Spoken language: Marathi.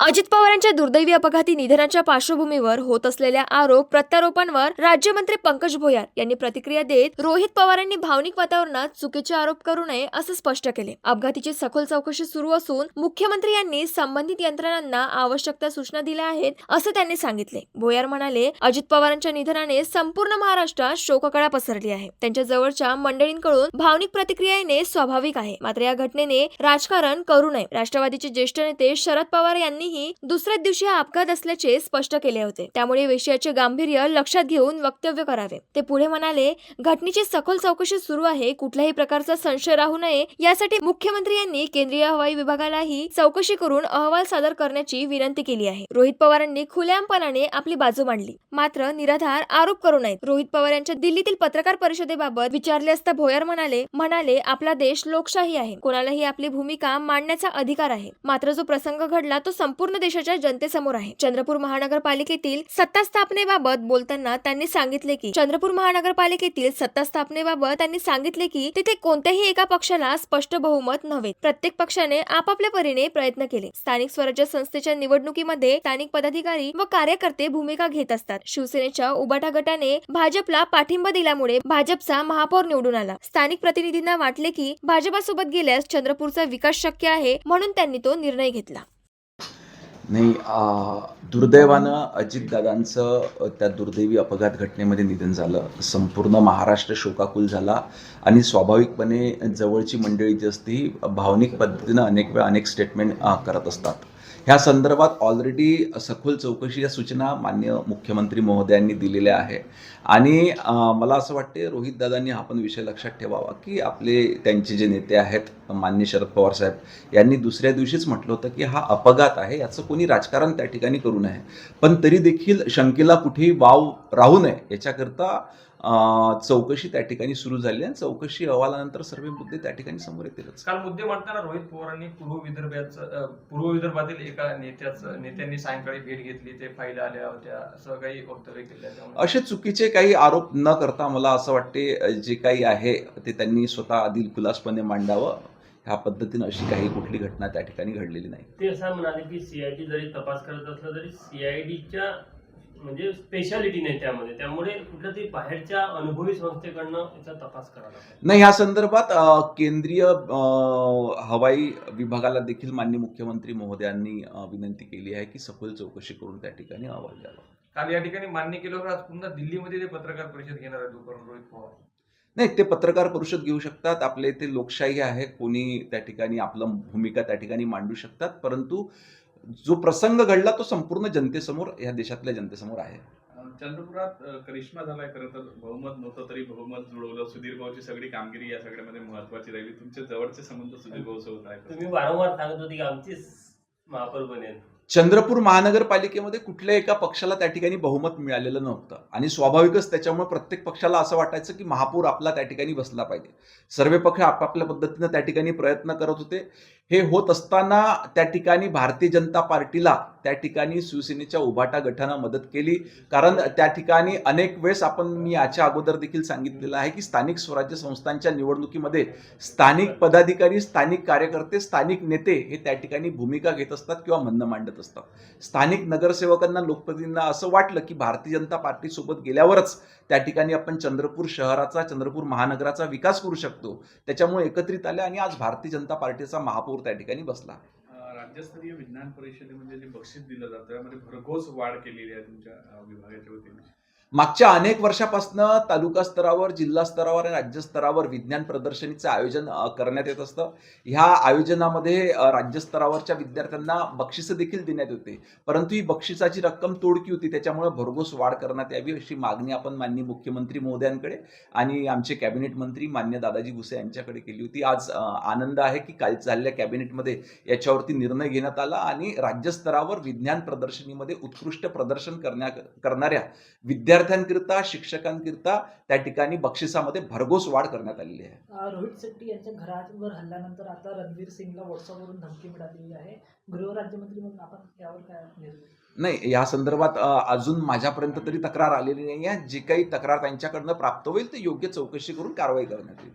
अजित पवारांच्या दुर्दैवी अपघाती निधनाच्या पार्श्वभूमीवर होत असलेल्या आरोप प्रत्यारोपांवर राज्यमंत्री पंकज भोयार यांनी प्रतिक्रिया देत रोहित पवारांनी भावनिक वातावरणात चुकीचे आरोप करू नये असं स्पष्ट केले. अपघातीची सखोल चौकशी सुरू असून मुख्यमंत्री यांनी संबंधित यंत्रणांना आवश्यक त्या सूचना दिल्या आहेत असं त्यांनी सांगितले. भोयार म्हणाले अजित पवारांच्या निधनाने संपूर्ण महाराष्ट्रात शोककळा पसरली आहे. त्यांच्या जवळच्या मंडळींकडून भावनिक प्रतिक्रिया येणे स्वाभाविक आहे. मात्र या घटनेने राजकारण करू नये. राष्ट्रवादीचे ज्येष्ठ नेते शरद पवार यांनी यांनीही दुसऱ्याच दिवशी हा अपघात असल्याचे स्पष्ट केले होते. त्यामुळे विषयाचे गांभीर्य लक्षात घेऊन वक्तव्य करावे. ते पुढे म्हणाले घटनेची सखोल चौकशी सुरू आहे. कुठल्याही प्रकारचा संशय राहू नये. यासाठी मुख्यमंत्री यांनी केंद्रीय हवाई विभागालाही चौकशी करून अहवाल सादर करण्याची विनंती केली आहे. रोहित पवारांनी खुलेआमपणाने आपली बाजू मांडली. मात्र निराधार आरोप करू नयेत. रोहित पवार यांच्या दिल्लीतील पत्रकार परिषदेबाबत विचारले असता भोयर म्हणाले म्हणाले आपला देश लोकशाही आहे. कोणालाही आपली भूमिका मांडण्याचा अधिकार आहे. मात्र जो प्रसंग घडला तो संप संपूर्ण देशाच्या जनतेसमोर आहे. चंद्रपूर महानगरपालिकेतील सत्ता स्थापनेबाबत बोलताना त्यांनी सांगितले की चंद्रपूर महानगरपालिकेतील सत्ता स्थापनेबाबत त्यांनी सांगितले की तिथे कोणत्याही एका पक्षाला स्पष्ट बहुमत नव्हे. प्रत्येक पक्षाने आपापल्या परीने प्रयत्न केले. स्थानिक स्वराज्य संस्थेच्या निवडणुकीमध्ये स्थानिक पदाधिकारी व कार्यकर्ते भूमिका घेत असतात. शिवसेनेच्या उबाटा गटाने भाजपला पाठिंबा दिल्यामुळे भाजपचा महापौर निवडून आला. स्थानिक प्रतिनिधींना वाटले की भाजपासोबत गेल्यास चंद्रपूरचा विकास शक्य आहे म्हणून त्यांनी तो निर्णय घेतला. नाही दुर्दैवानं अजितदादांचं त्या दुर्दैवी अपघात घटनेमध्ये निधन झालं. संपूर्ण महाराष्ट्र शोकाकुल झाला आणि स्वाभाविकपणे जवळची मंडळी जी असती भावनिक पद्धतीनं अनेक वेळा अनेक स्टेटमेंट करत असतात. ह्या संदर्भात ऑलरेडी सखोल चौकशीच्या सूचना मान्य मुख्यमंत्री महोदयांनी दिलेल्या आहे. आणि मला असं वाटते रोहित दादांनी हा पण विषय लक्षात ठेवावा की आपले त्यांचे जे नेते आहेत मान्य शरद पवार साहेब यांनी दुसऱ्या दिवशीच म्हटलं होतं की हा अपघात आहे याचं कोणी राजकारण त्या ठिकाणी करू नये. पण तरी देखील शंकेला कुठेही वाव राहू नये याच्याकरता चौकशी त्या ठिकाणी सुरू झाली आणि चौकशी अहवालानंतर सर्व मुद्दे त्या ठिकाणी समोर येतीलच. काल मुद्दे मांडताना रोहित पवारांनी पूर्व विदर्भाचं पूर्व विदर्भातील एका नेत्याचं नेत्यांनी सायंकाळी भेट घेतली ते फाईल आल्या होत्या असं काही वक्तव्य केलं असे चुकीचे काही आरोप न करता मला असं वाटते जे काही आहे ते त्यांनी स्वतः दिलखुलासपणे मांडावं. ह्या पद्धतीनं अशी काही कुठली घटना त्या ठिकाणी घडलेली नाही. ते असं म्हणाले की सीआयडी जरी तपास करत असलं तरी सीआयडीच्या म्हणजे स्पेशालिटी नाही त्यामध्ये. त्यामुळे कुठल्या तरी बाहेरच्या अनुभवी संस्थेकडनं याचा तपास करावा लागेल नाही ह्या संदर्भात केंद्रीय हवाई विभागाला देखील मान्य मुख्यमंत्री महोदयांनी विनंती केली आहे की सखोल चौकशी करून त्या ठिकाणी अहवाल द्यावा. काल या ठिकाणी मान्य केलं होतं आज पुन्हा दिल्लीमध्ये ते पत्रकार परिषद घेणार आहे दुपारून रोहित पवार. नाही ते पत्रकार परिषद घेऊ शकतात. आपल्या इथे लोकशाही आहे कोणी त्या ठिकाणी आपलं भूमिका त्या ठिकाणी मांडू शकतात. परंतु जो प्रसंग घडला तो संपूर्ण जनतेसमोर या देशातल्या जनतेसमोर आहे. चंद्रपुरात करिश्मा झालाय खरं तर. बहुमत नव्हतं तरी बहुमत जुळवलं. सुधीर भाऊची सगळी कामगिरी या सगळ्यामध्ये महत्वाची राहिली. तुमचे जवळचे संबंध सुधीर भाऊ सोबत आहेत. तुम्ही वारंवार सांगत होते की आमचीच महापौर बनेल. चंद्रपूर महानगरपालिकेमध्ये कुठल्या एका पक्षाला त्या ठिकाणी बहुमत मिळालेलं नव्हतं. आणि स्वाभाविकच त्याच्यामुळे प्रत्येक पक्षाला असं वाटायचं की महापौर आपला त्या ठिकाणी बसला पाहिजे. सर्व पक्ष आपापल्या पद्धतीनं त्या ठिकाणी प्रयत्न करत होते. हे होत असताना त्या ठिकाणी भारतीय जनता पार्टीला त्या ठिकाणी शिवसेनेच्या उभाटा गटानं मदत केली. कारण त्या ठिकाणी अनेक वेळेस आपण मी याच्या अगोदर देखील सांगितलेलं आहे की स्थानिक स्वराज्य संस्थांच्या निवडणुकीमध्ये स्थानिक पदाधिकारी स्थानिक कार्यकर्ते स्थानिक नेते हे त्या ठिकाणी भूमिका घेत असतात किंवा म्हणणं मांडत असतात. स्थानिक नगरसेवकांना लोकप्रतिनिधींना असं वाटलं की भारतीय जनता पार्टीसोबत गेल्यावरच त्या ठिकाणी आपण चंद्रपूर शहराचा चंद्रपूर महानगराचा विकास करू शकतो. त्याच्यामुळे एकत्रित आले आणि आज भारतीय जनता पार्टीचा महापौर त्या ठिकाणी बसला. राज्यस्तरीय विज्ञान परिषदेमध्ये जे बक्षीस दिलं जातं त्यामध्ये भरघोस वाढ केलेली आहे तुमच्या विभागाच्या वतीने. मागच्या अनेक वर्षापासून तालुका स्तरावर जिल्हा स्तरावर आणि राज्य स्तरावर विज्ञान प्रदर्शनीचं आयोजन करण्यात येत असतं. ह्या आयोजनामध्ये राज्य राज्यस्तरावरच्या विद्यार्थ्यांना बक्षिसं देखील देण्यात होते परंतु ही बक्षिसाची रक्कम तोडकी होती. त्याच्यामुळे भरघोस वाढ करण्यात यावी अशी मागणी आपण माननीय मुख्यमंत्री महोदयांकडे आणि आमचे कॅबिनेट मंत्री मान्य दादाजी भुसे यांच्याकडे केली होती. आज आनंद आहे की काल झालेल्या कॅबिनेटमध्ये याच्यावरती निर्णय घेण्यात आला आणि राज्यस्तरावर विज्ञान प्रदर्शनीमध्ये उत्कृष्ट प्रदर्शन करण्या करणाऱ्या विद्या विद्यार्थ्यांकरिता शिक्षकांकरिता त्या ठिकाणी बक्षिसामध्ये भरघोस वाढ करण्यात आलेली आहे. रोहित शेट्टी यांच्या घरावर हल्ल्यानंतर आता रणवीर सिंगला व्हॉट्सअपवरून धमकी मिळालेली आहे. गृहराज्यमंत्री म्हणून आपण यावर काय नाही या संदर्भात अजून माझ्यापर्यंत तरी तक्रार आलेली नाही आहे जी काही तक्रार त्यांच्याकडनं प्राप्त होईल ते योग्य चौकशी करून कारवाई करण्यात येईल.